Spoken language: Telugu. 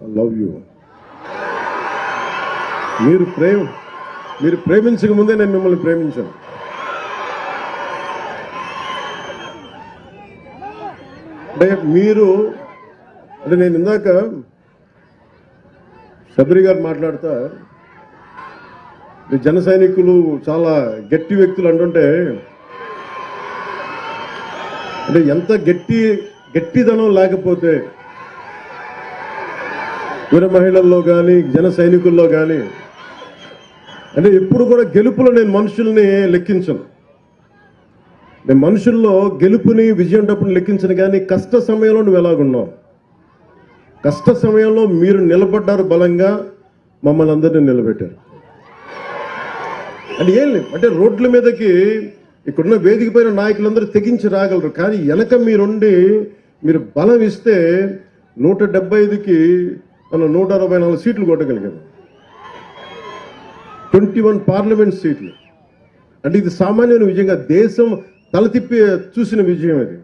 లవ్ యూ మీరు ప్రేమ మీరు ప్రేమించక ముందే నేను మిమ్మల్ని ప్రేమించాను. అంటే మీరు అంటే నేను ఇందాక శబరి గారు మాట్లాడుతా జన సైనికులు చాలా గట్టి వ్యక్తులు అంటుంటే అంటే ఎంత గట్టి గట్టిదనం లేకపోతే వీర మహిళల్లో కానీ జన సైనికుల్లో కానీ అంటే ఎప్పుడు కూడా గెలుపులో నేను మనుషుల్ని లెక్కించను. నేను మనుషుల్లో గెలుపుని విజయం డబ్బుని లెక్కించను కానీ కష్ట సమయంలో నువ్వు ఎలాగున్నావు? కష్ట సమయంలో మీరు నిలబడ్డారు బలంగా మమ్మల్ని అందరినీ నిలబెట్టారు. అంటే ఏం లేదు. అంటే రోడ్ల మీదకి ఇక్కడున్న వేదిక పైన నాయకులందరూ తెగించి రాగలరు. కానీ వెనక మీరుండి మీరు బలం ఇస్తే నూట డెబ్బై ఐదుకి మనం నూట అరవై నాలుగు సీట్లు కొట్టగలిగాం ట్వంటీ వన్ పార్లమెంట్ సీట్లు. అంటే ఇది సామాన్యమైన విజయంగా దేశం తలతిప్పి చూసిన విజయం అది.